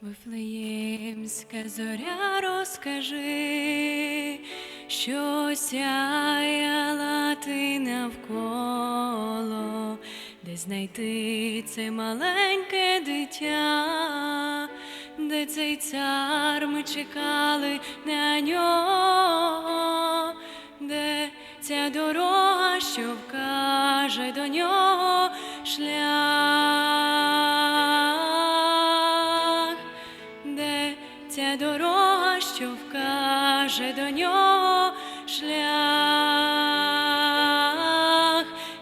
Вифлеємська зоря розкажи, що сяяла ти навколо, де знайти це маленьке дитя, де цей цар ми чекали на нього, де ця дорога, що вкаже до нього шлях, ця дорога, що вкаже до нього шлях,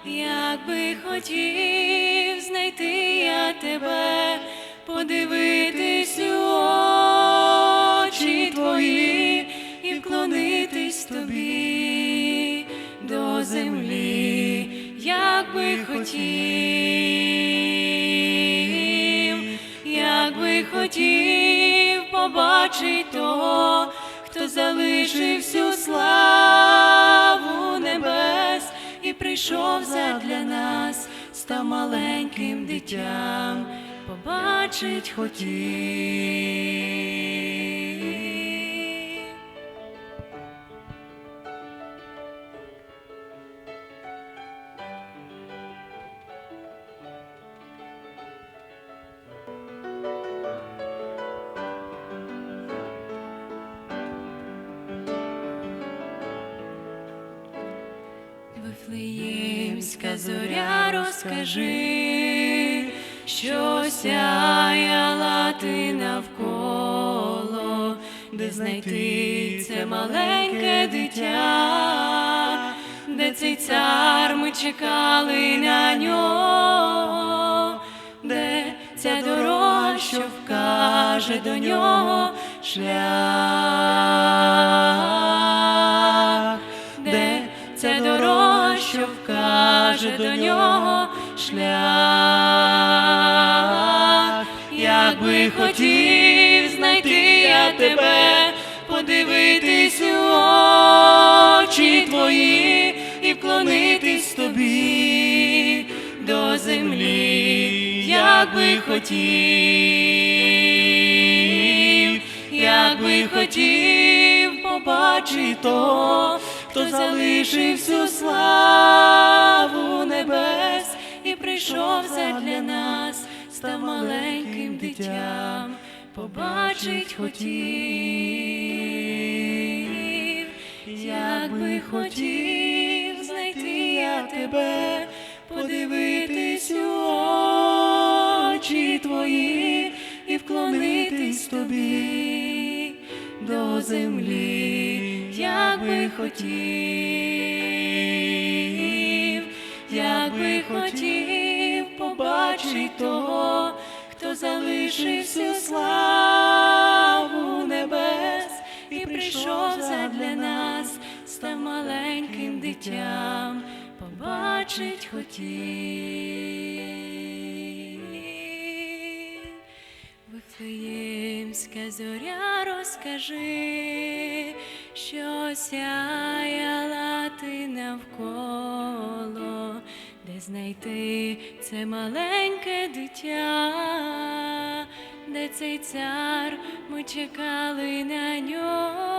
як би хотів знайти я тебе, подивитись у очі твої і вклонитись тобі до землі, як би хотів, побачить того, хто залишив всю славу небес і прийшов задля нас, став маленьким дитям, побачить хотів. Вифлеємська зоря розкажи, що сяяла ти навколо, де знайти це маленьке дитя, де цей цар ми чекали на нього, де ця дорога, що вкаже до нього шлях, де ця дорога, що вкаже до нього шлях, як би хотів знайти я тебе, подивитись у очі твої і вклонитись тобі до землі, як би хотів, як би хотів побачити хто залишив всю славу небес і прийшов задля нас, став маленьким дитям, побачить хотів, як би хотів знайти я тебе, подивитись у очі твої і вклонитись тобі до землі, як би хотів, як би хотів побачить того, хто залишив всю славу небес і прийшов задля нас, став маленьким дитям, побачить хотів. Вифлеємська зоря розкажи, що сяяла ти навколо, де знайти це маленьке дитя, де цей цар ми чекали на нього.